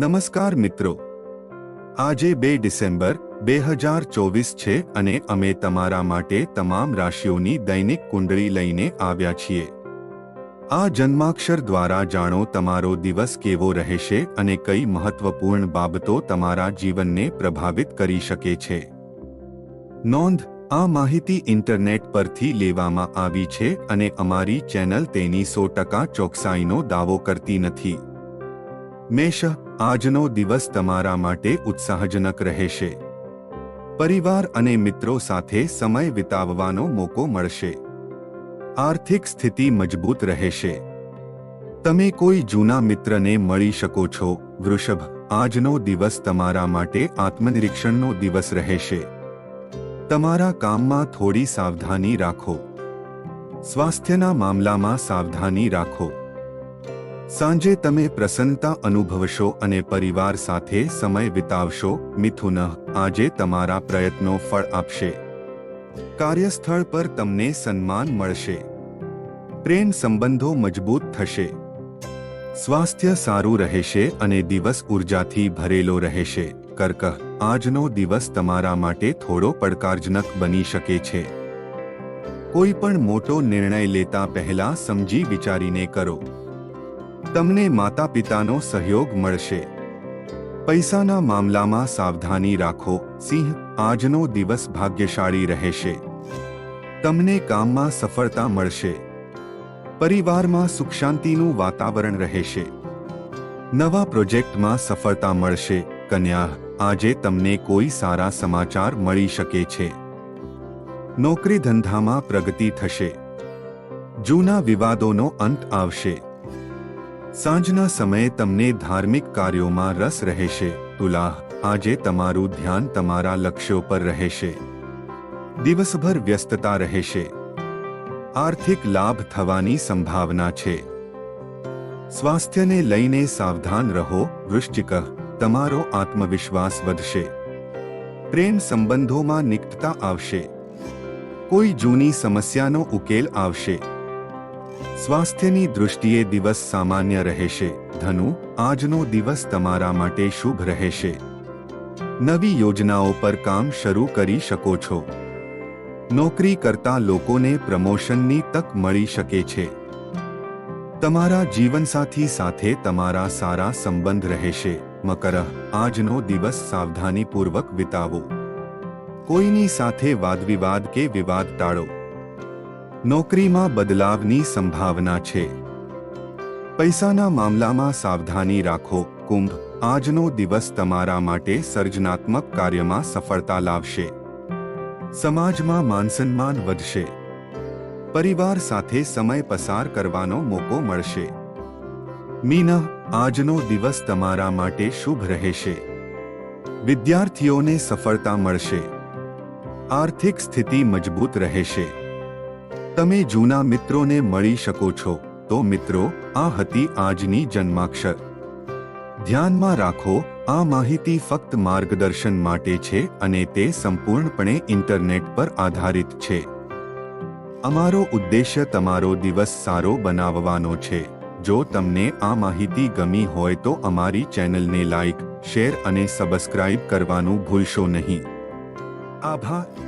નમસ્કાર મિત્રો. આજે બે ડિસેમ્બર બે હજાર ચોવીસ છે અને અમે તમારા માટે તમામ રાશિઓની દૈનિક કુંડળી લઈને આવ્યા છીએ. આ જન્માક્ષર દ્વારા જાણો તમારો દિવસ કેવો રહેશે અને કઈ મહત્વપૂર્ણ બાબતો તમારા જીવનને પ્રભાવિત કરી શકે છે. નોંધ, આ માહિતી ઇન્ટરનેટ પરથી લેવામાં આવી છે અને અમારી ચેનલ તેની સો ટકા ચોકસાઈનો દાવો કરતી નથી. મેષ આજનો દિવસ તમારા માટે ઉત્સાહજનક રહેશે. પરિવાર અને મિત્રો સાથે સમય વિતાવવાનો મોકો મળશે. આર્થિક સ્થિતિ મજબૂત રહેશે. તમે કોઈ જૂના મિત્રને મળી શકો છો. વૃષભ, આજનો દિવસ તમારા માટે આત્મનિરીક્ષણનો દિવસ રહેશે. તમારા કામમાં થોડી સાવધાની રાખો. સ્વાસ્થ્યના મામલામાં સાવધાની રાખો. સાંજે તમે પ્રસન્નતા અનુભવશો અને પરિવાર સાથે સમય વિતાવશો, મિથુન, આજે તમારા પ્રયત્નો ફળ આપશે. કાર્યસ્થળ પર તમને સન્માન મળશે. પ્રેમ સંબંધો મજબૂત થશે. સ્વાસ્થ્ય સારું રહેશે અને દિવસ ઉર્જાથી ભરેલો રહેશે. કર્ક, આજનો દિવસ તમારા માટે થોડો પડકારજનક બની શકે છે. કોઈ પણ મોટો નિર્ણય લેતા પહેલા સમજી વિચારીને કરો. તમને માતા પિતાનો સહયોગ મળશે. પૈસાના મામલામાં સાવધાની રાખો, સિંહ. આજનો દિવસ ભાગ્યશાળી રહેશે. તમને કામમાં સફળતા મળશે. પરિવારમાં સુખ શાંતિનું વાતાવરણ રહેશે. નવા પ્રોજેક્ટમાં સફળતા મળશે. કન્યા, આજે તમને કોઈ સારા સમાચાર મળી શકે છે. નોકરી ધંધામાં પ્રગતિ થશે. જૂના વિવાદોનો અંત આવશે. સાંજના સમયે તમને ધાર્મિક કાર્યોમાં રસ રહેશે. તુલા આજે તમારું ધ્યાન તમારા લક્ષ્યો પર રહેશે. દિવસભર વ્યસ્તતા રહેશે. આર્થિક લાભ થવાની સંભાવના છે. સ્વાસ્થ્યને લઈને સાવધાન રહો, વૃશ્ચિક, તમારો આત્મવિશ્વાસ વધશે. પ્રેમ સંબંધોમાં નિકટતા આવશે. કોઈ જૂની સમસ્યાનો ઉકેલ આવશે. સ્વાસ્થ્યની દૃષ્ટિએ દિવસ સામાન્ય રહેશે. ધનુ, આજનો દિવસ તમારા માટે શુભ રહેશે. નવી યોજનાઓ પર કામ શરૂ કરી શકો છો. નોકરી કરતા લોકોને પ્રમોશનની તક મળી શકે છે. તમારા જીવનસાથી સાથે તમારા સારા સંબંધ રહેશે. મકર આજનો દિવસ સાવધાનીપૂર્વક વિતાવો. કોઈની સાથે વાદવિવાદ કે વિવાદ ટાળો. નોકરીમાં બદલાવની સંભાવના છે. પૈસાના મામલામાં સાવધાની રાખો, કુંભ. આજનો દિવસ તમારા માટે સર્જનાત્મક કાર્યમાં સફળતા લાવશે. સમાજમાં માનસન્માન વધશે. પરિવાર સાથે સમય પસાર કરવાનો મોકો મળશે. મીના, આજનો દિવસ તમારા માટે શુભ રહેશે. વિદ્યાર્થીઓને સફળતા મળશે. આર્થિક સ્થિતિ મજબૂત રહેશે. તમે જૂના મિત્રોને મળી શકો છો, તો મિત્રો, આ હતી આજની જન્માક્ષર. ધ્યાનમાં રાખો, આ માહિતી ફક્ત માર્ગદર્શન માટે છે અને તે સંપૂર્ણપણે ઇન્ટરનેટ પર આધારિત છે. અમારો ઉદ્દેશ્ય તમારો દિવસ સારો બનાવવાનો છે. જો તમને આ માહિતી ગમી હોય તો અમારી ચેનલને લાઇક શેર અને સબસ્ક્રાઇબ કરવાનું ભૂલશો નહીં. આભાર.